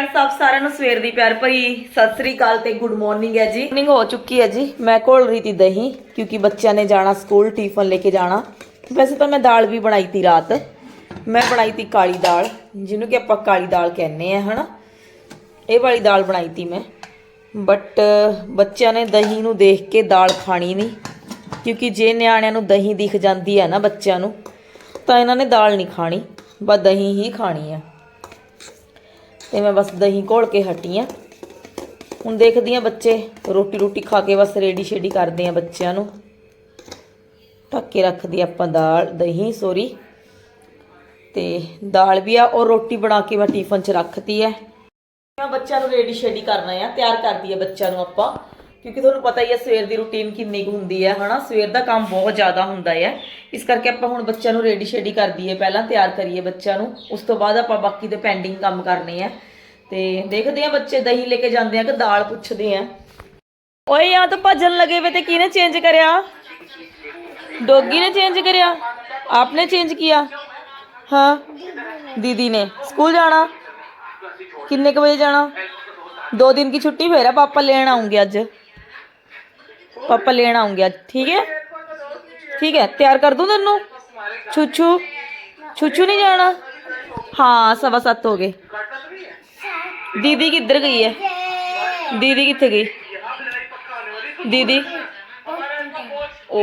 Friends ਆਪ ਸਾਰਿਆਂ ਨੂੰ ਸਵੇਰ ਦੀ ਪਿਆਰ ਭਰੀ ਸਤਿ ਸ੍ਰੀ ਅਕਾਲ ਤੇ ਗੁੱਡ ਮਾਰਨਿੰਗ ਹੈ ਜੀ। ਮਾਰਨਿੰਗ ਹੋ ਚੁੱਕੀ ਹੈ ਜੀ। ਮੈਂ ਘੋਲ ਰਹੀ ਤੀ ਦਹੀਂ, ਕਿਉਂਕਿ ਬੱਚਿਆਂ ਨੇ ਜਾਣਾ ਸਕੂਲ ਟਿਫਨ ਲੈ ਕੇ ਜਾਣਾ। ਵੈਸੇ ਤਾਂ ਮੈਂ ਦਾਲ ਵੀ ਬਣਾਈ ਤੀ ਰਾਤ। ਮੈਂ ਬਣਾਈ ਤੀ ਕਾਲੀ ਦਾਲ, ਜਿਹਨੂੰ ਕਿ ਆਪਾਂ ਕਾਲੀ ਦਾਲ ਕਹਿੰਦੇ ਆ ਹਨਾ? ਇਹ ਵਾਲੀ ਦਾਲ ਬਣਾਈ ਤੀ ਮੈਂ। ਬਟ ਬੱਚਿਆਂ ਨੇ ਦਹੀਂ ਨੂੰ ਦੇਖ ਕੇ ਦਾਲ ਖਾਣੀ ਨਹੀਂ, ਕਿਉਂਕਿ ਜੇ ਨਿਆਣਿਆਂ ਨੂੰ ਦਹੀਂ ਦਿਖ ਜਾਂਦੀ ਹੈ ਨਾ ਬੱਚਿਆਂ ਨੂੰ, ਤਾਂ ਇਹਨਾਂ ਨੇ ਦਾਲ ਨਹੀਂ ਖਾਣੀ, ਬਸ ਦਹੀਂ ਹੀ ਖਾਣੀ ਆ। ਤੇ ਮੈਂ ਬਸ ਦਹੀਂ ਘੋਲ ਕੇ ਹਟੀ ਆ। ਹੁਣ ਦੇਖਦੀ ਆ ਬੱਚੇ ਰੋਟੀ ਰੋਟੀ ਖਾ ਕੇ ਬਸ ਰੇਡੀ ਸ਼ੇਡੀ ਕਰਦੇ ਆ ਬੱਚਿਆਂ ਨੂੰ। ਢੱਕ ਕੇ ਰੱਖਦੀ ਆਪਾਂ ਦਾਲ, ਦਹੀਂ, ਸੋਰੀ। ਤੇ ਦਾਲ ਵੀ ਆ, ਔਰ ਰੋਟੀ ਬਣਾ ਕੇ ਮੈਂ ਟਿਫਨ 'ਚ ਰੱਖਤੀ ਹੈ ਮੈਂ ਬੱਚਿਆਂ ਨੂੰ ਰੇਡੀ ਸ਼ੇਡੀ ਕਰਨਾ ਆ, ਤਿਆਰ ਕਰਦੀ ਆ ਬੱਚਿਆਂ ਨੂੰ ਆਪਾਂ। ਕਿਉਂਕਿ ਤੁਹਾਨੂੰ ਪਤਾ ਹੀ ਹੈ ਸਵੇਰ ਦੀ ਰੁਟੀਨ ਕਿੰਨੀ ਕੁ ਹੁੰਦੀ ਹੈ, ਹਨਾ? ਸਵੇਰ ਦਾ ਕੰਮ ਬਹੁਤ ਜ਼ਿਆਦਾ ਹੁੰਦਾ ਹੈ। ਇਸ ਕਰਕੇ ਆਪਾਂ ਹੁਣ ਬੱਚਿਆਂ ਨੂੰ ਰੈਡੀ ਸ਼ੈਡੀ ਕਰ ਦਈਏ, ਪਹਿਲਾਂ ਤਿਆਰ ਕਰੀਏ ਬੱਚਿਆਂ ਨੂੰ। ਉਸ ਤੋਂ ਬਾਅਦ ਆਪਾਂ ਬਾਕੀ ਦੇ ਪੈਂਡਿੰਗ ਕੰਮ ਕਰਨੇ ਆ। ਤੇ ਦੇਖਦੇ ਆ ਬੱਚੇ ਦਹੀਂ ਲੈ ਕੇ ਜਾਂਦੇ ਆ ਕਿ ਦਾਲ ਪੁੱਛਦੇ ਆ। ਓਏ ਆ ਤਾਂ ਭੱਜਣ ਲਗੇ ਵੇ ਤੇ ਕਿਹਨੇ ਚੇਂਜ ਕਰਿਆ? ਡੋਗੀ ਨੇ ਚੇਂਜ ਕਰਿਆ? ਆਪਨੇ ਚੇਂਜ ਕੀਤਾ ਹਾਂ? ਦੀਦੀ ਨੇ। ਸਕੂਲ ਜਾਣਾ? ਕਿੰਨੇ ਕੁ ਵਜੇ ਜਾਣਾ? ਦੋ ਦਿਨ ਕੀ ਛੁੱਟੀ ਫੇਰ ਆ, ਪਾਪਾ ਲੈਣ ਆਉਂਗੇ ਅੱਜ। पापा लेने आऊंगे आज ठीक है ठीक है तैयार कर दूं तेनू छुछू छुछू नहीं जाना हाँ सवा सत्त हो गए दीदी किधर गई है दीदी कितने गई दीदी ओ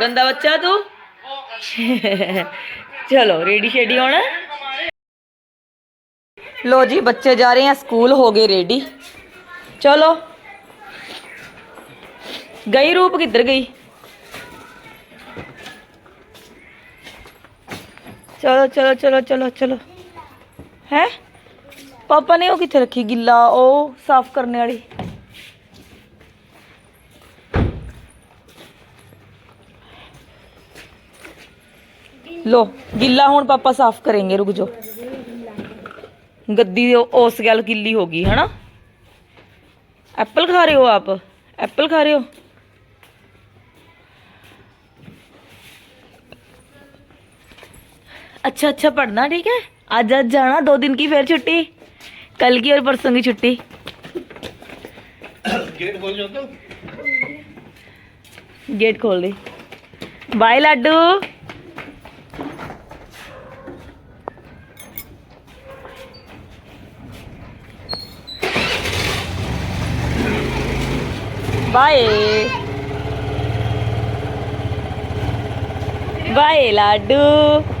गंदा बच्चा तू चलो रेडी शेडी होना लो जी बच्चे जा रहे हैं स्कूल हो गए रेडी चलो गई रूप किधर गई? चलो चलो चलो चलो चलो। है? पापा ने वो कितने रखी? गिला ओ, साफ़ करने वाली। लो गिला हूँ पापा साफ़ करेंगे, रुक जो गद्दी उस गल गिली होगी है ना? एप्पल खा रहे हो आप? एप्पल खा रहे हो? अच्छा अच्छा पढ़ना ठीक है? आज आज जाना दो दिन की फिर छुट्टी। कल की और परसों की छुट्टी। गेट खोल गेट खोल दे। बाय लाडू। बाय। बाय लाडू।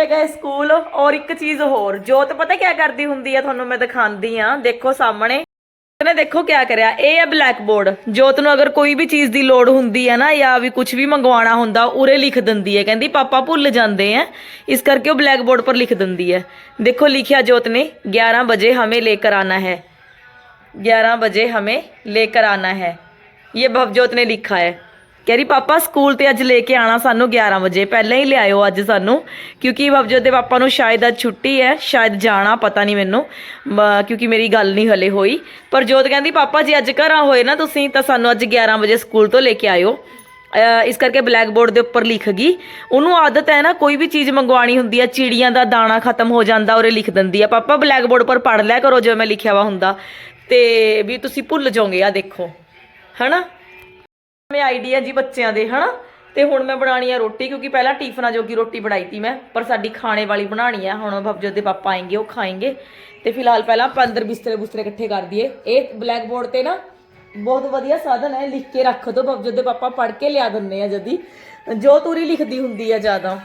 ਬੱਚੇ ਗਏ ਸਕੂਲ ਔਰ ਇੱਕ ਚੀਜ਼ ਹੋਰ ਜੋਤ ਪਤਾ ਕੀ ਕਰਦੀ ਹੁੰਦੀ ਆ ਤੁਹਾਨੂੰ ਮੈਂ ਦਿਖਾਉਂਦੀ ਆ ਦੇਖੋ ਸਾਹਮਣੇ ਨੇ ਦੇਖੋ ਕੀ ਕਰਿਆ ਇਹ ਹੈ ਬਲੈਕ ਬੋਰਡ ਜੋਤ ਨੂੰ ਅਗਰ ਕੋਈ ਵੀ ਚੀਜ਼ ਦੀ ਲੋੜ ਹੁੰਦੀ ਹੈ ਨਾ ਜਾਂ ਵੀ ਕੁਝ ਵੀ ਮੰਗਵਾਉਣਾ ਹੁੰਦਾ ਉਰੇ ਲਿਖ ਦਿੰਦੀ ਹੈ ਕਹਿੰਦੀ ਪਾਪਾ ਭੁੱਲ ਜਾਂਦੇ ਆ ਇਸ ਕਰਕੇ ਉਹ ਬਲੈਕ ਬੋਰਡ ਪਰ ਲਿਖ ਦਿੰਦੀ ਹੈ ਦੇਖੋ ਲਿਖਿਆ ਜੋਤ ਨੇ 11 ਵਜੇ हमें लेकर आना है 11 बजे हमें लेकर आना है ये भवजोत ने लिखा है ਕਹਿ ਰਹੀ, ਪਾਪਾ, ਸਕੂਲ ਤੇ ਅੱਜ ਲੈ ਕੇ ਆਣਾ ਸਾਨੂੰ 11 ਵਜੇ। ਪਹਿਲਾਂ ਹੀ ਲਿਆਇਓ ਅੱਜ ਸਾਨੂੰ, ਕਿਉਂਕਿ ਭਵਜੋਤ ਦੇ ਪਾਪਾ ਨੂੰ ਸ਼ਾਇਦ ਅੱਜ ਛੁੱਟੀ ਹੈ, ਸ਼ਾਇਦ ਜਾਣਾ, ਪਤਾ ਨਹੀਂ ਮੈਨੂੰ ਕਿਉਂਕਿ ਮੇਰੀ ਗੱਲ ਨਹੀਂ ਹਲੇ ਹੋਈ। ਪਰ ਜੋਤ ਕਹਿੰਦੀ, ਪਾਪਾ, ਜੀ ਅੱਜ ਘਰਾਂ ਹੋਏ ਨਾ ਤੁਸੀਂ, ਤਾਂ ਸਾਨੂੰ ਅੱਜ 11 ਵਜੇ ਸਕੂਲ ਤੋਂ ਲੈ ਕੇ ਆਇਓ। ਇਸ ਕਰਕੇ ਬਲੈਕ ਬੋਰਡ ਦੇ ਉੱਪਰ ਲਿਖ ਗਈ। ਉਹਨੂੰ ਆਦਤ ਹੈ ਨਾ, ਕੋਈ ਵੀ ਚੀਜ਼ ਮੰਗਵਾਣੀ ਹੁੰਦੀ ਆ ਚਿੜੀਆਂ ਦਾ ਦਾਣਾ ਖਤਮ ਹੋ ਜਾਂਦਾ ਔਰ ਲਿਖ ਦਿੰਦੀ ਆ ਪਾਪਾ, ਬਲੈਕ ਬੋਰਡ ਪਰ ਪੜ ਲਿਆ ਕਰੋ ਜੋ ਮੈਂ ਲਿਖਿਆ ਵਾ ਹੁੰਦਾ। ਤੇ ਵੀ ਤੁਸੀਂ ਭੁੱਲ ਜਾਓਗੇ ਆ ਦੇਖੋ, ਹਨਾ? ਮੈਂ ਆਈਡੀਆ ਜੀ ਬੱਚਿਆਂ ਦੇ, ਹਨਾ? ਤੇ ਹੁਣ ਮੈਂ ਬਣਾਣੀ ਆ ਰੋਟੀ, ਕਿਉਂਕਿ ਪਹਿਲਾਂ ਟੀਫਨਾ ਜੋਗੀ ਰੋਟੀ ਬਣਾਈ ਤੀ ਮੈਂ, ਪਰ ਸਾਡੀ ਖਾਣੇ ਵਾਲੀ ਬਣਾਣੀ ਆ। ਹੁਣ ਭਵਜੋਤ ਦੇ ਪਾਪਾ ਆਏਂਗੇ, ਉਹ ਖਾਏਂਗੇ। ਤੇ ਫਿਲਹਾਲ ਪਹਿਲਾਂ ਆਪਾਂ ਅੰਦਰ ਬਿਸਤਰੇ ਬੁਸਤਰੇ ਇਕੱਠੇ ਕਰ ਦਈਏ। ਇਹ ਬਲੈਕ ਬੋਰਡ ਤੇ ਨਾ ਬਹੁਤ ਵਧੀਆ ਸਾਧਨ ਹੈ, ਲਿਖ ਕੇ ਰੱਖ ਦੋ ਭਵਜੋਤ ਦੇ ਪਾਪਾ ਪੜ੍ਹ ਕੇ ਲਿਆ ਦਿੰਨੇ ਆ ਜਦੀ। ਜੋ ਤੂਰੀ ਲਿਖਦੀ ਹੁੰਦੀ ਆ ਜ਼ਿਆਦਾ।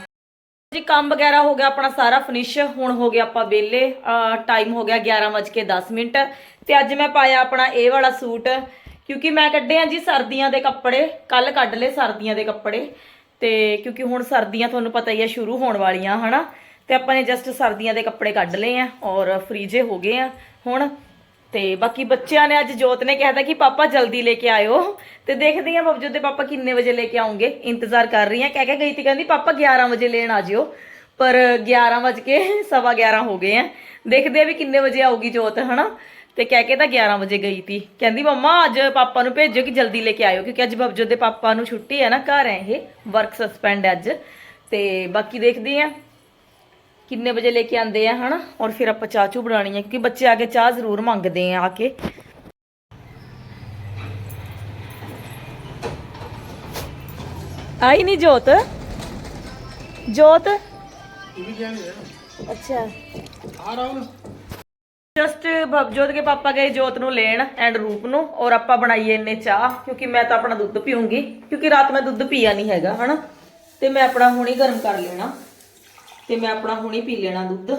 ਜੀ, ਕੰਮ ਵਗੈਰਾ ਹੋ ਗਿਆ ਆਪਣਾ ਸਾਰਾ ਫਿਨਿਸ਼ ਹੁਣ ਹੋ ਗਿਆ ਆਪਾਂ ਵਿਹਲੇ ਟਾਈਮ ਹੋ ਗਿਆ 11:10 ਮਿੰਟ। ਤੇ ਅੱਜ ਮੈਂ ਪਾਇਆ ਆਪਣਾ ਇਹ ਵਾਲਾ ਸੂਟ ਕਿਉਂਕਿ ਮੈਂ ਕੱਢੇ ਆ ਜੀ ਸਰਦੀਆਂ ਦੇ ਕੱਪੜੇ ਕੱਲ ਕੱਢ ਲਏ ਸਰਦੀਆਂ ਦੇ ਕੱਪੜੇ। ਤੇ ਕਿਉਂਕਿ ਹੁਣ ਸਰਦੀਆਂ ਤੁਹਾਨੂੰ ਪਤਾ ਹੀ ਆ, ਸ਼ੁਰੂ ਹੋਣ ਵਾਲੀਆਂ, ਹਨਾ? ਤੇ ਆਪਾਂ ਨੇ ਜਸਟ ਸਰਦੀਆਂ ਦੇ ਕੱਪੜੇ ਕੱਢ ਲਏ ਆ ਔਰ ਫ੍ਰੀਜੇ ਹੋ ਗਏ ਆ ਹੁਣ। ਤੇ ਬਾਕੀ ਬੱਚਿਆਂ ਨੇ ਅੱਜ ਜੋਤ ਨੇ ਕਿਹਾ ਤਾ ਕਿ ਪਾਪਾ ਜਲਦੀ ਲੈ ਕੇ ਆਇਓ। ਤੇ ਦੇਖਦੇ ਆ ਬਬਜੋਤ ਦੇ ਪਾਪਾ ਕਿੰਨੇ ਵਜੇ ਲੈ ਕੇ ਆਉਂਗੇ ਇੰਤਜ਼ਾਰ ਕਰ ਰਹੀ ਆ। ਕਹਿ ਕੇ ਗਈ ਤੀ, ਕਹਿੰਦੀ, ਪਾਪਾ 11 ਵਜੇ ਲੈਣ ਆ ਜਿਓ। ਪਰ 11 ਵਜ ਕੇ ਸਵਾ 11 ਹੋ ਗਏ ਆ। ਦੇਖਦੇ ਆ ਵੀ ਕਿੰਨੇ ਵਜੇ ਆਊਗੀ ਜੋਤ, ਹਨਾ? ਤੇ ਕਹਿ ਕੇ ਤਾਂ 11 ਵਜੇ ਗਈ ਤੀ। ਕਹਿੰਦੀ ਮੰਮਾ ਅੱਜ ਪਾਪਾ ਨੂੰ ਭੇਜੋ ਕਿ ਜਲਦੀ ਲੈ ਕੇ ਆਇਓ ਕਿਉਂਕਿ ਅੱਜ ਬਬਜੋਤ ਦੇ ਪਾਪਾ ਨੂੰ ਛੁੱਟੀ ਹੈ ਨਾ ਘਰ ਹੈ ਇਹ ਵਰਕ ਸਸਪੈਂਡ ਹੈ ਅੱਜ। ਤੇ ਬਾਕੀ ਦੇਖਦੇ ਆ ਕਿੰਨੇ ਵਜੇ ਲੈ ਕੇ ਆਂਦੇ ਆ ਹਨਾ? ਔਰ ਫਿਰ ਆਪਾਂ ਚਾਹ ਚੂ ਬਣਾਣੀ ਹੈ ਕਿਉਂਕਿ ਬੱਚੇ ਆ ਕੇ ਚਾਹ ਜ਼ਰੂਰ ਮੰਗਦੇ ਆ ਆ ਕੇ। ਆਈ ਨਹੀਂ ਜੋਤ? ਜੋਤ? ਅੱਛਾ। ਆ ਰਹਾ ਹੂੰ ਜਸਟ ਭਵਜੋਤ ਕੇ ਪਾਪਾ ਗਏ ਜੋਤ ਨੂੰ ਲੈਣ ਐਂਡ ਰੂਪ ਨੂੰ, ਔਰ ਆਪਾਂ ਬਣਾਈਏ ਇੰਨੇ ਚਾਹ, ਕਿਉਂਕਿ ਮੈਂ ਤਾਂ ਆਪਣਾ ਦੁੱਧ ਪੀਉਂਗੀ ਕਿਉਂਕਿ ਰਾਤ ਮੈਂ ਦੁੱਧ ਪੀਆ ਨਹੀਂ ਹੈਗਾ, ਹਨਾ? ਤੇ ਮੈਂ ਆਪਣਾ ਹੁਣੀ ਗਰਮ ਕਰ ਲੈਣਾ, ਤੇ ਮੈਂ ਆਪਣਾ ਹੁਣੀ ਪੀ ਲੈਣਾ ਦੁੱਧ।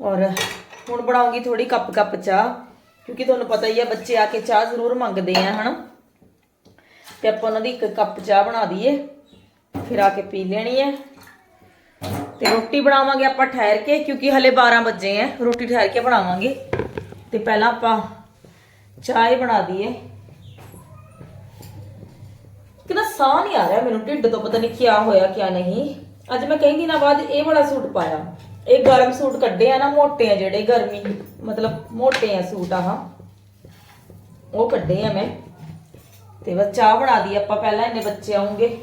ਔਰ ਹੁਣ ਬਣਾਉਂਗੀ ਥੋੜੀ ਕੱਪ ਕੱਪ ਚਾਹ, ਕਿਉਂਕਿ ਤੁਹਾਨੂੰ ਪਤਾ ਹੀ ਆ, ਬੱਚੇ ਆ ਕੇ ਚਾਹ ਜ਼ਰੂਰ ਮੰਗਦੇ ਆ, ਹਨਾ? ਤੇ ਆਪਾਂ ਉਹਨਾਂ ਦੀ ਇੱਕ ਕੱਪ ਚਾਹ ਬਣਾ ਦਈਏ, ਫਿਰ ਆ ਕੇ ਪੀ ਲੈਣੀ ਹੈ। ਤੇ ਰੋਟੀ ਬਣਾਵਾਂਗੇ ਆਪਾਂ ਠਹਿਰ ਕੇ, ਕਿਉਂਕਿ ਹਲੇ 12 ਵਜੇ ਆ ਰੋਟੀ ਠਹਿਰ ਕੇ ਬਣਾਵਾਂਗੇ। ਤੇ ਪਹਿਲਾਂ ਆਪਾਂ ਚਾਹ ਹੀ ਬਣਾ ਦਈਏ। ਕਿੰਨਾ ਸਾਹ ਨਹੀਂ ਆ ਰਿਹਾ ਮੈਨੂੰ, ਢਿੱਡ ਤੋਂ ਪਤਾ ਨਹੀਂ ਕਿਆ ਹੋਇਆ, ਕਿਆ ਨਹੀਂ। ਅੱਜ ਮੈਂ ਕਈ ਦਿਨਾਂ ਬਾਅਦ ਇਹ ਵਾਲਾ ਸੂਟ ਪਾਇਆ। ਇਹ ਗਰਮ ਸੂਟ ਕੱਢੇ ਆ ਨਾ, ਮੋਟੇ ਆ ਜਿਹੜੇ, ਗਰਮੀ, ਮਤਲਬ ਮੋਟੇ ਆ ਸੂਟ ਆਹ। ਉਹ ਕੱਢੇ ਆ ਮੈਂ। ਤੇ ਬਸ ਚਾਹ ਬਣਾ ਦੀ ਆਪਾਂ, ਪਹਿਲਾਂ ਇੰਨੇ ਬੱਚੇ ਆਉਂਗੇ।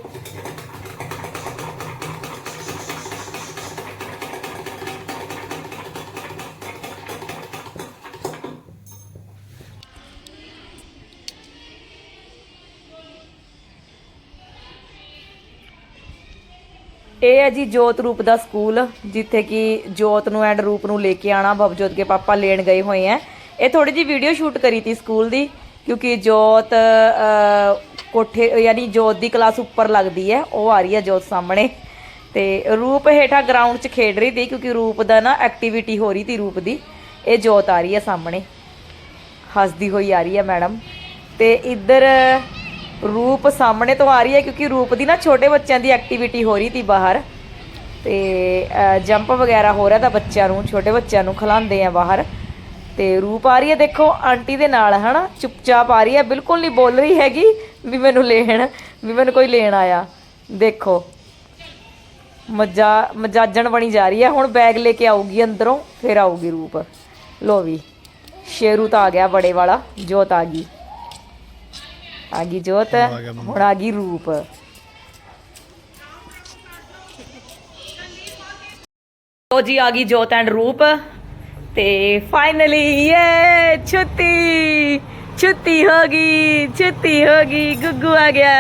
ਇਹ ਹੈ ਜੀ ਜੋਤ ਰੂਪ ਦਾ ਸਕੂਲ, ਜਿੱਥੇ ਕਿ ਜੋਤ ਨੂੰ ਐਂਡ ਰੂਪ ਨੂੰ ਲੈ ਕੇ ਆਣਾ ਭਵਜੋਤ ਕੇ ਪਾਪਾ ਲੈਣ ਗਏ ਹੋਏ ਆ ਇਹ ਥੋੜੀ ਜੀ ਵੀਡੀਓ ਸ਼ੂਟ ਕਰੀ ਤੀ ਸਕੂਲ ਦੀ, ਕਿਉਂਕਿ ਜੋਤ ਕੋਠੇ, ਯਾਨੀ ਜੋਤ ਦੀ ਕਲਾਸ ਉੱਪਰ ਲੱਗਦੀ ਹੈ, ਉਹ ਆ ਰਹੀ ਹੈ ਜੋਤ ਸਾਹਮਣੇ। ਤੇ ਰੂਪ ਹੇਠਾਂ ਗਰਾਊਂਡ 'ਚ ਖੇਡ ਰਹੀ ਤੀ, ਕਿਉਂਕਿ ਰੂਪ ਦਾ ਨਾ ਐਕਟੀਵਿਟੀ ਹੋ ਰਹੀ ਤੀ ਰੂਪ ਦੀ, ਇਹ ਜੋਤ ਆ ਰਹੀ ਹੈ ਸਾਹਮਣੇ। ਹੱਸਦੀ ਹੋਈ ਆ ਰਹੀ ਹੈ ਮੈਡਮ। ਤੇ ਇੱਧਰ ਰੂਪ ਸਾਹਮਣੇ ਤੋਂ ਆ ਰਹੀ ਹੈ ਕਿਉਂਕਿ ਰੂਪ ਦੀ ਨਾ ਛੋਟੇ ਬੱਚਿਆਂ ਦੀ ਐਕਟੀਵਿਟੀ ਹੋ ਰਹੀ ਤੀ ਬਾਹਰ। ਤੇ ਜੰਪ ਵਗੈਰਾ ਹੋ ਰਿਹਾ ਤਾਂ ਬੱਚਿਆਂ ਨੂੰ, ਛੋਟੇ ਬੱਚਿਆਂ ਨੂੰ ਖਿਲਾਉਂਦੇ ਆ ਬਾਹਰ। ਤੇ ਰੂਪ ਆ ਰਹੀ ਹੈ, ਦੇਖੋ, ਆਂਟੀ ਦੇ ਨਾਲ, ਹਨਾ? ਚੁੱਪਚਾਪ ਆ ਰਹੀ ਹੈ, ਬਿਲਕੁਲ ਨਹੀਂ ਬੋਲ ਰਹੀ ਹੈਗੀ ਵੀ ਮੈਨੂੰ ਲੈਣ, ਵੀ ਮੈਨੂੰ ਕੋਈ ਲੈਣ ਆਇਆ। ਦੇਖੋ, ਮਜਾ, ਮਜਾਜਣ ਬਣੀ ਜਾ ਰਹੀ ਹੈ। ਹੁਣ ਬੈਗ ਲੈ ਕੇ ਆਊਗੀ ਅੰਦਰੋਂ, ਫਿਰ ਆਊਗੀ ਰੂਪ। ਲੋ ਵੀ, ਸ਼ੇਰੂ ਤਾਂ ਆ ਗਿਆ, ਬੜੇ ਵਾਲਾ, ਜੋਤ ਆ ਗਈ। ਆ ਗਈ ਜੋਤ ਹੁਣ ਆ ਗਈ ਰੂਪ ਲੋ ਜੀ ਆ ਗਈ ਜੋਤ ਐਂਡ ਰੂਪ ਤੇ ਫਾਈਨਲੀ ਇਹ ਛੁੱਟੀ ਛੁੱਟੀ ਹੋ ਗਈ ਛੁੱਟੀ ਹੋ ਗਈ ਗੁੱਗੂ ਆ ਗਿਆ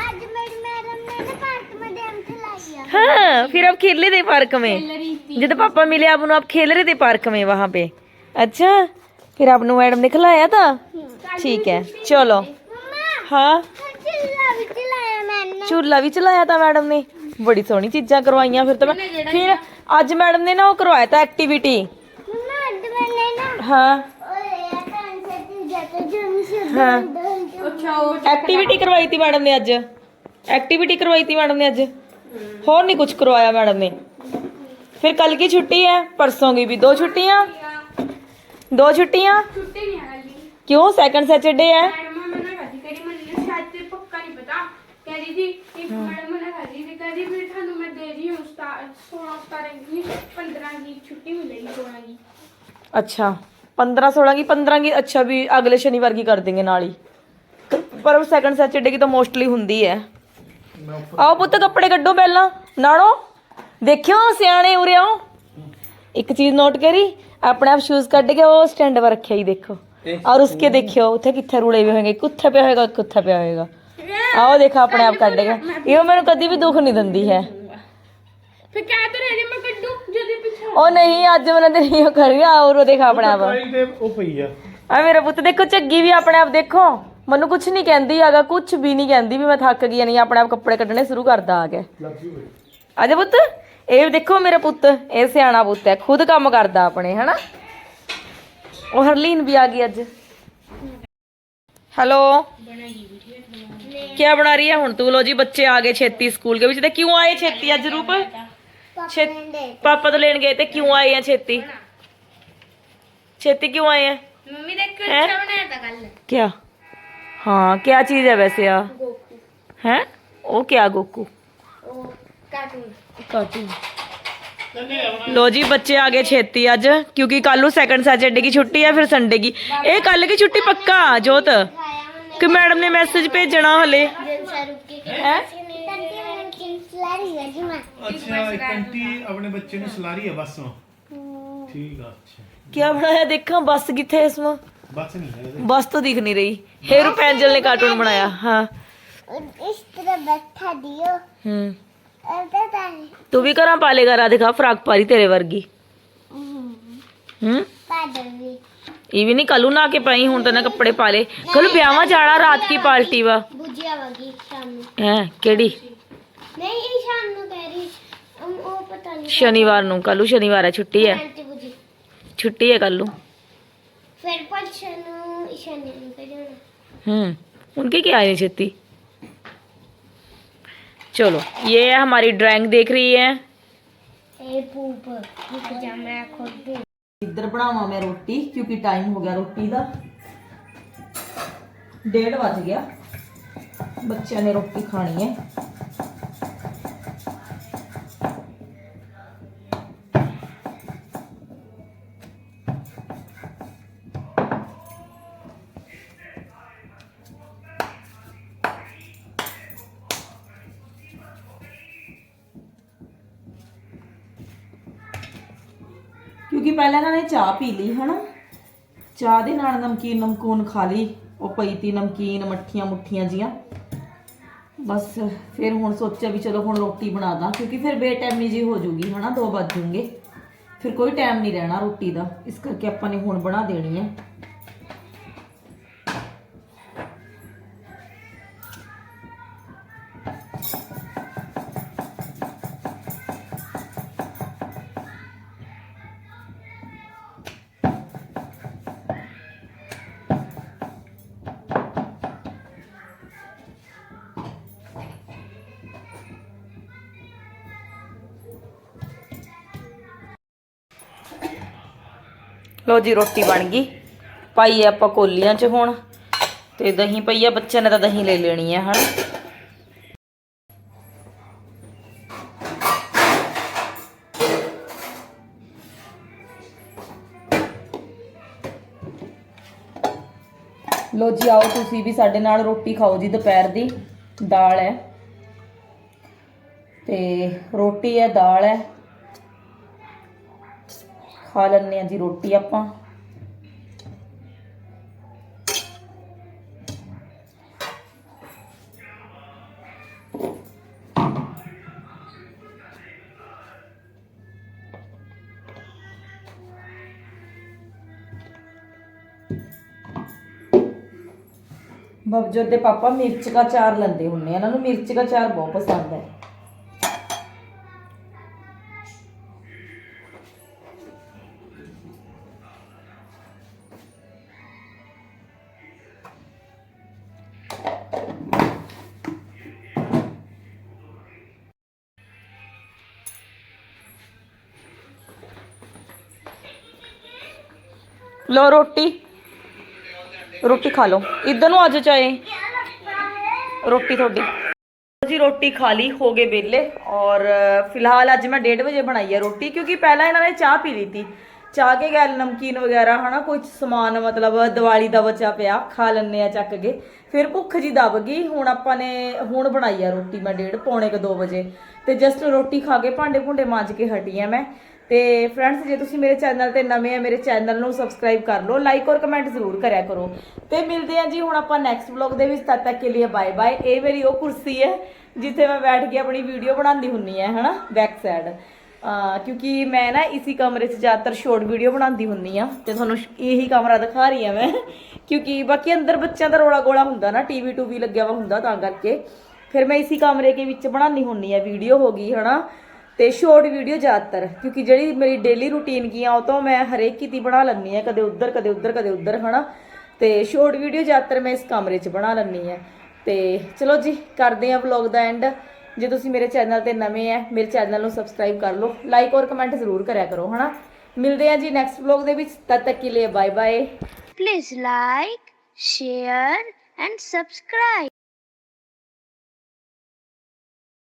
आज मेरी मैडम ने ना पार्क में डैम खिलाई है हाँ फिर आप खेल रहे थे पार्क में जब पापा मिले आप आप खेल रहे थे पार्क में वहाँ पे अच्छा फिर आपने मैडम ने खिलाया था ਠੀਕ ਹੈ ਚਲੋ। ਹਾਂ। ਝੂਲਾ ਵੀ ਚਲਾਇਆ ਤਾਂ ਮੈਡਮ ਨੇ। ਬੜੀ ਸੋਹਣੀ ਚੀਜ਼ਾਂ ਕਰਵਾਈਆਂ ਫਿਰ ਤਾਂ ਫਿਰ ਅੱਜ ਮੈਡਮ ਨੇ ਨਾ ਉਹ ਕਰਵਾਇਆ ਤਾਂ ਐਕਟੀਵਿਟੀ ਐਕਟੀਵਿਟੀ ਕਰਵਾਈ ਤੀ ਮੈਡਮ ਨੇ ਅੱਜ। ਐਕਟੀਵਿਟੀ ਕਰਵਾਈ ਤੀ ਮੈਡਮ ਨੇ ਅੱਜ। ਹੋਰ ਨਹੀਂ ਕੁਝ ਕਰਵਾਇਆ ਮੈਡਮ ਨੇ। ਫਿਰ ਕੱਲ ਕੀ ਛੁੱਟੀ ਹੈ? ਪਰਸੋਂ ਦੀ ਵੀ। ਦੋ ਛੁੱਟੀਆਂ? ਦੋ ਛੁੱਟੀਆਂ? ਕਿਉਂ ਸੈਕੰਡ ਸੈਚਰਡੇ ਹੈ। ਮੈਡਮ ਮਨਾ 16 ਦੀ 15 ਦੀ ਅੱਛਾ ਵੀ ਅਗਲੇ ਸ਼ਨੀਵਾਰ ਕੀ ਕਰ ਦਿੰਗੇ ਨਾਲ ਹੀ। ਪਰ ਸੈਕੰਡ ਸੈਚਰਡੇ ਕੀ ਤਾਂ ਮੋਸਟਲੀ ਹੁੰਦੀ ਹੈ ਆਓ ਪੁੱਤ ਕੱਪੜੇ ਕੱਢੋ ਪਹਿਲਾਂ। ਨਾਲੋ ਦੇਖਿਓ ਸਿਆਣੇ ਉਰੇ ਇੱਕ ਚੀਜ਼ ਨੋਟ ਕਰੀ ਆਪਣੇ ਆਪ ਸ਼ੂਜ਼ ਕੱਢ ਕੇ ਉਹ ਸਟੈਂਡ 'ਤੇ ਰੱਖਿਆ ਹੀ ਦੇਖੋ। ਔਰ ਉਸਕੇ ਦੇਖਿਓ ਉੱਥੇ ਕਿੱਥੇ ਰੁਲੇ ਹੋਏ ਹੋਣਗੇ ਕਿੱਥੇ ਪਿਆ ਹੋਏਗਾ ਕਿੱਥੇ ਪਿਆ ਹੋਏਗਾ ਆਓ ਦੇਖੋ ਆਪਣੇ ਆਪ ਕੱਢ ਕੇ ਇਹ ਮੈਨੂੰ ਕਦੀ ਵੀ ਦੁੱਖ ਨਹੀਂ ਦਿੰਦੀ ਹੈ ਫਿਰ ਕਹਿ ਤਾਂ ਰਹੀ ਮੈਂ ਕੱਢੂ ਜਦੀ ਪਿੱਛੇ ਉਹ ਨਹੀਂ ਅੱਜ ਮੈਂ ਤੇ ਨਹੀਂ ਉਹ ਕਰੀ ਔਰ ਉਹ ਦੇਖਾ ਆਪਣੇ ਆਪ ਉਹ ਪਈ ਆ ਆ ਮੇਰਾ ਪੁੱਤ ਦੇਖੋ ਝੱਗੀ ਵੀ ਆਪਣੇ ਆਪ ਦੇਖੋ ਮੈਨੂੰ ਕੁਝ ਨਹੀਂ ਕਹਿੰਦੀ ਹੈਗਾ ਕੁਝ ਵੀ ਨਹੀਂ ਕਹਿੰਦੀ ਵੀ ਮੈਂ ਥੱਕ ਗਈ ਨਹੀਂ ਆਪਣੇ ਆਪ ਕੱਪੜੇ ਕੱਢਣੇ ਸ਼ੁਰੂ ਕਰਦਾ ਆ ਕੇ ਆਜਾ ਪੁੱਤ ਇਹ ਦੇਖੋ ਮੇਰਾ ਪੁੱਤ ਇਹ ਸਿਆਣਾ ਪੁੱਤ ਹੈ ਖੁਦ ਕੰਮ ਕਰਦਾ ਆਪਣੇ ਹਨਾ ਉਹ ਹਰਲੀਨ ਵੀ ਆ ਗਈ ਅੱਜ हेलो क्या बना रही है ਹੁਣ ਤੂੰ ਲੋ ਜੀ ਬੱਚੇ ਆ ਗਏ ਛੇਤੀ ਸਕੂਲ के ਵਿੱਚ ਤੇ ਕਿਉਂ ਆਏ ਛੇਤੀ ਅੱਜ ਰੂਪ ਛੇ- ਪਾਪਾ ਤੋਂ ਲੈਣ ਗਏ ਤੇ ਕਿਉਂ ਆਏ ਆ ਛੇਤੀ ਛੇਤੀ क्यों आए हैं ਮੰਮੀ ਦੇ ਕੁਝ ਹੈਂ? ਬਣਾਇਆ ਤਾਂ ਕੱਲ क्या हाँ क्या चीज है वैसे आ ਗੋਕੂ हैं वो क्या गोकू ਉਹ ਕਾਰਟੂਨ ਕਾਰਟੂਨ ਲੋ ਜੀ ਬੱਚੇ ਆ ਗਏ ਛੇਤੀ ਅੱਜ ਕਿਉਂਕਿ ਕੱਲ ਨੂੰ ਸੈਕੰਡ ਸੈਟਰਡੇ ਦੀ ਛੁੱਟੀ ਹੈ ਫਿਰ ਸੰਡੇ ਦੀ ਇਹ ਕੱਲ ਕੀ ਛੁੱਟੀ ਪੱਕਾ ਜੋਤ ਕਿ ਮੈਡਮ ਨੇ ਮੈਸੇਜ ਭੇਜਣਾ ਹਲੇ ਜਲਸਾ ਰੁਕ ਕੇ ਹੈ ਕੰਟੀ ਮੈਂ ਕਿੰਸਲਾ ਰਹੀ ਹੈ ਜੀ ਮੈਂ ਅੱਛਾ ਇੱਕ ਆਂਟੀ ਆਪਣੇ ਬੱਚੇ ਨੂੰ ਸਲਾ ਰਹੀ ਹੈ ਬੱਸ ਨੂੰ ਠੀਕ ਆ ਅੱਛਾ ਕੀ ਬਣਾਇਆ ਦੇਖਾਂ ਬੱਸ ਕਿੱਥੇ ਹੈ ਇਸਮਾ ਬੱਸ ਨਹੀਂ ਹੈ ਇਹਦੇ। बस तो दिख नहीं रही हेरू पेंजल ने कार्टून बनाया हाँ और इस तरह बैठा दियो हम्म ਤੂੰ ਵੀ ਕਰਾਂ ਪਾਲੇ ਕਰਾ ਦਿਖਾ ਫਰਾਕ ਪਾਰੀ ਤੇਰੇ ਵਰਗੀ। ਹੂੰ? ਇਹ ਵੀ ਨਹੀਂ ਕੱਲੂ ਨਾ ਕੇ ਪਾਈ ਹੁਣ ਤਾਂ ਨਾ ਕੱਪੜੇ ਪਾ ਕੱਲ ਵਿਆਹਾਂ ਜਾਣਾ ਰਾਤ ਕੀ ਪਾਲਟੀ ਵਾ? ਸ਼ਨੀਵਾਰ ਨੂੰ ਕੱਲੂ ਸ਼ਨੀਵਾਰ ਹੈ ਛੁੱਟੀ ਹੈ ਛੁੱਟੀ ਹੈ ਕੱਲੂ ਫਿਰ ਪਰਸੋਂ ਨੂੰ ਸ਼ਨੀ ਨੂੰ ਕਹਿ ਹੂੰ ਹੁਣ ਕੀ ਕੀ ਆਏ ਛੇਤੀ? चलो ये है हमारी ड्राइंग देख रही है इधर बनावा मैं रोटी क्योंकि टाइम हो गया रोटी का डेढ़ बज गया बच्चों ने रोटी खानी है ਚਾਹ ਪੀ ਲਈ, ਹਨਾ? ਚਾਹ ਦੇ ਨਾਲ ਨਮਕੀਨ, ਨਮਕੂਨ ਖਾ ਲਈ, ਉਹ ਪਈ ਤੀ ਨਮਕੀਨ, ਮੱਠੀਆਂ ਮੁੱਠੀਆਂ ਜੀਆਂ। ਬਸ ਫਿਰ ਹੁਣ ਸੋਚਿਆ ਵੀ ਚਲੋ ਹੁਣ ਰੋਟੀ ਬਣਾ ਦਾਂ, ਕਿਉਂਕਿ ਫਿਰ ਬੇਟਾਈਮੀ ਜੀ ਹੋ ਜੂਗੀ, ਹਨਾ? 2 ਵੱਜ ਜੂਗੇ। ਫਿਰ ਕੋਈ ਟਾਈਮ ਨਹੀਂ ਰਹਿਣਾ ਰੋਟੀ ਦਾ, ਇਸ ਕਰਕੇ ਆਪਾਂ ਨੇ ਹੁਣ ਬਣਾ ਦੇਣੀ ਹੈ। ਲੋ ਜੀ, ਰੋਟੀ ਬਣ ਗਈ। ਪਾਈ ਆਪਾਂ ਕੋਲੀਆਂ 'ਚ ਹੁਣ। ਤੇ ਦਹੀਂ ਪਈ ਆ, ਬੱਚਿਆਂ ਨੇ ਤਾਂ ਦਹੀਂ ਲੈ ਲੈਣੀ ਹੈ ਹਨਾ। ਲੋ ਜੀ, ਆਓ ਤੁਸੀਂ ਵੀ ਸਾਡੇ ਨਾਲ ਰੋਟੀ ਖਾਓ ਜੀ ਦੁਪਹਿਰ ਦੀ। ਦਾਲ ਹੈ। ਤੇ ਰੋਟੀ ਹੈ, ਦਾਲ ਹੈ। ਖਾ ਲੈਂਦੇ ਆ ਜੀ ਰੋਟੀ ਆਪਾਂ। ਬਬਜੋਤ ਦੇ ਪਾਪਾ ਮਿਰਚ ਦਾ ਚਾਰ ਲੈਂਦੇ ਹੁੰਨੇ ਆ। ਇਹਨਾਂ ਨੂੰ ਮਿਰਚ ਦਾ ਚਾਰ ਬਹੁਤ ਪਸੰਦ ਹੈ। ਲੋ ਰੋਟੀ। ਰੋਟੀ ਖਾ ਲਓ। ਇੱਧਰ ਨੂੰ ਅੱਜ ਚਾਹੇ। ਰੋਟੀ ਤੁਹਾਡੀ। ਜੀ, ਰੋਟੀ ਖਾ ਲਈ, ਹੋ ਗਏ ਵਿਹਲੇ ਔਰ, ਫਿਲਹਾਲ ਅੱਜ ਮੈਂ 1:30 ਵਜੇ ਬਣਾਈ ਹੈ ਰੋਟੀ, ਕਿਉਂਕਿ ਪਹਿਲਾਂ ਇਹਨਾਂ ਨੇ ਚਾਹ ਪੀ ਲਈ ਤੀ। ਚਾਹ ਕੇ ਗੈਲ, ਨਮਕੀਨ ਵਗੈਰਾ, ਹਨਾ ਕੁਝ ਸਮਾਨ, ਮਤਲਬ ਦੀਵਾਲੀ ਦਾ ਬਚਾ ਪਿਆ, ਖਾ ਲੈਣੇ ਆ ਚੱਕ ਕੇ। ਫਿਰ ਭੁੱਖ ਜੀ ਦਬ ਗਈ। ਹੁਣ ਆਪਾਂ ਨੇ, ਹੁਣ ਬਣਾਈ ਆ ਰੋਟੀ ਮੈਂ 1:30 ਪੌਣੇ ਕ 2 ਵਜੇ। ਤੇ ਜਸਟ ਰੋਟੀ ਖਾ ਕੇ ਭਾਂਡੇ ਭੁੰਡੇ ਮਾਂਜ ਕੇ ਹਟੀ ਆ ਮੈਂ। ਤੇ ਫਰੈਂਡਸ ਜੇ ਤੁਸੀਂ ਮੇਰੇ ਚੈਨਲ ਤੇ ਨਵੇਂ ਆ, ਮੇਰੇ ਚੈਨਲ ਨੂੰ ਸਬਸਕ੍ਰਾਈਬ ਕਰ ਲਓ ਲਾਈਕ ਔਰ ਕਮੈਂਟ ਜ਼ਰੂਰ ਕਰਿਆ ਕਰੋ। ਤੇ ਮਿਲਦੇ ਆ ਜੀ ਹੁਣ ਆਪਾਂ ਨੈਕਸਟ ਵਲੌਗ ਦੇ ਵਿੱਚ, ਤਦ ਤੱਕ ਕੇ ਲਈ ਬਾਏ ਬਾਏ ਇਹ ਮੇਰੀ ਉਹ ਕੁਰਸੀ ਹੈ, ਜਿੱਥੇ ਮੈਂ ਬੈਠ ਕੇ ਆਪਣੀ ਵੀਡੀਓ ਬਣਾਉਂਦੀ ਹੁੰਨੀ ਆ ਹਨਾ ਬੈਕ ਸਾਈਡ ਕਿਉਂਕਿ ਮੈਂ ਨਾ ਇਸੀ ਕਮਰੇ 'ਚ ਜ਼ਿਆਦਾਤਰ ਸ਼ਾਰਟ ਵੀਡੀਓ ਬਣਾਉਂਦੀ ਹੁੰਨੀ ਆ ਤੇ ਤੁਹਾਨੂੰ ਇਹੀ ਕਮਰਾ ਦਿਖਾ ਰਹੀ ਆ ਮੈਂ। ਕਿਉਂਕਿ ਬਾਕੀ ਅੰਦਰ ਬੱਚਿਆਂ ਦਾ ਰੋਲਾ ਗੋਲਾ ਹੁੰਦਾ ਨਾ ਟੀਵੀ ਟੂਵੀ ਲੱਗਿਆ ਵਾ ਹੁੰਦਾ, ਤਾਂ ਕਰਕੇ। ਫਿਰ ਮੈਂ ਇਸੀ ਕਮਰੇ ਦੇ ਵਿੱਚ ਬਣਾਉਂਦੀ ਹੁੰਨੀ ਆ ਵੀਡੀਓ ਹੋ ਗਈ, ਹਨਾ? ਤੇ ਸ਼ਾਰਟ ਵੀਡੀਓ ਜ਼ਿਆਦਾਤਰ, ਕਿਉਂਕਿ ਜਿਹੜੀ ਮੇਰੀ ਡੇਲੀ ਰੂਟੀਨ ਕੀ ਆ ਉਹ ਤੋਂ ਮੈਂ ਹਰੇਕ ਕਿਤੀ ਬਣਾ ਲੈਂਦੀ ਆ ਕਦੇ ਉੱਧਰ ਕਦੇ ਉੱਧਰ ਕਦੇ ਉੱਧਰ, ਹਨਾ? ਤੇ ਸ਼ੋਰਟ ਵੀਡੀਓ ਜ਼ਿਆਦਾਤਰ ਮੈਂ ਇਸ ਕਮਰੇ 'ਚ ਬਣਾ ਲੈਂਦੀ ਆ ਤੇ ਚਲੋ ਜੀ, ਕਰਦੇ ਆ ਵਲੌਗ ਦਾ ਐਂਡ ਜੇ ਤੁਸੀਂ ਮੇਰੇ ਚੈਨਲ ਤੇ ਨਵੇਂ ਆ ਮੇਰੇ ਚੈਨਲ ਨੂੰ ਸਬਸਕ੍ਰਾਈਬ ਕਰ ਲਓ ਲਾਈਕ ਔਰ ਕਮੈਂਟ ਜ਼ਰੂਰ ਕਰਿਆ ਕਰੋ, ਹਨਾ? ਮਿਲਦੇ ਆ ਜੀ ਨੈਕਸਟ ਵਲੌਗ ਦੇ ਵਿੱਚ, ਤਦ ਤੱਕ ਕੇ ਲਈ bye bye please like share and subscribe